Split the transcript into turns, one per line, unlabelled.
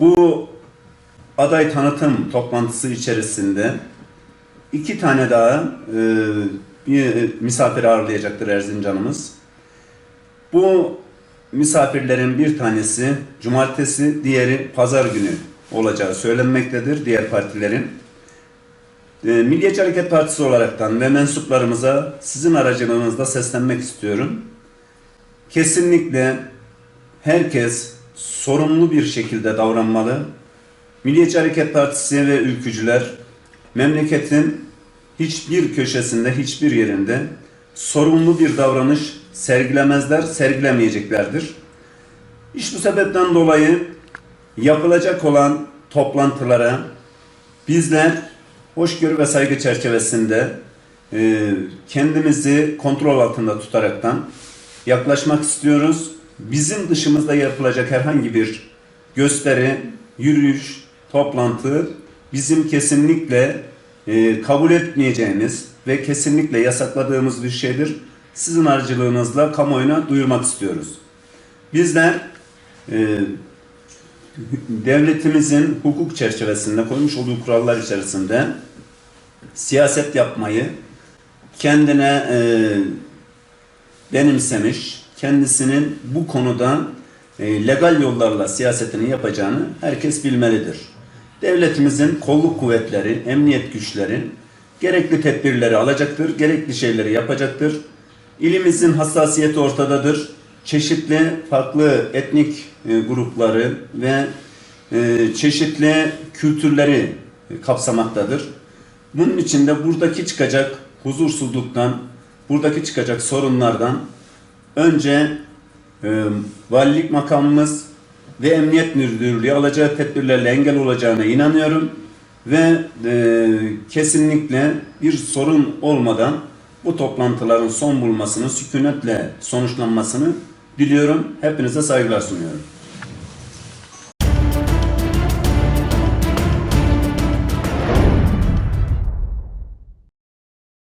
Bu aday tanıtım toplantısı içerisinde iki tane daha e, bir misafir ağırlayacaktır Erzincan'ımız. Bu misafirlerin bir tanesi cumartesi, diğeri pazar günü olacağı söylenmektedir diğer partilerin. E, Milliyetçi Hareket Partisi olaraktan ve mensuplarımıza sizin aracılığınızda seslenmek istiyorum. Kesinlikle herkes sorumlu bir şekilde davranmalı. Milliyetçi Hareket Partisi ve ülkücüler memleketin hiçbir köşesinde, hiçbir yerinde sorumlu bir davranış sergilemezler, sergilemeyeceklerdir. İşte bu sebepten dolayı yapılacak olan toplantılara bizler hoşgörü ve saygı çerçevesinde e, kendimizi kontrol altında tutaraktan yaklaşmak istiyoruz. Bizim dışımızda yapılacak herhangi bir gösteri, yürüyüş, toplantı bizim kesinlikle e, kabul etmeyeceğimiz ve kesinlikle yasakladığımız bir şeydir. Sizin aracılığınızla kamuoyuna duyurmak istiyoruz. Bizler e, devletimizin hukuk çerçevesinde koymuş olduğu kurallar içerisinde siyaset yapmayı kendine e, benimsemiş, kendisinin bu konuda e, legal yollarla siyasetini yapacağını herkes bilmelidir. Devletimizin kolluk kuvvetleri, emniyet güçleri gerekli tedbirleri alacaktır, gerekli şeyleri yapacaktır. İlimizin hassasiyeti ortadadır. Çeşitli farklı etnik e, grupları ve e, çeşitli kültürleri kapsamaktadır. Bunun için de buradaki çıkacak huzursuzluktan, buradaki çıkacak sorunlardan önce e, valilik makamımız ve emniyet müdürlüğü alacağı tedbirlerle engel olacağına inanıyorum ve e, kesinlikle bir sorun olmadan bu toplantıların son bulmasını, sükunetle sonuçlanmasını diliyorum. Hepinize saygılar sunuyorum.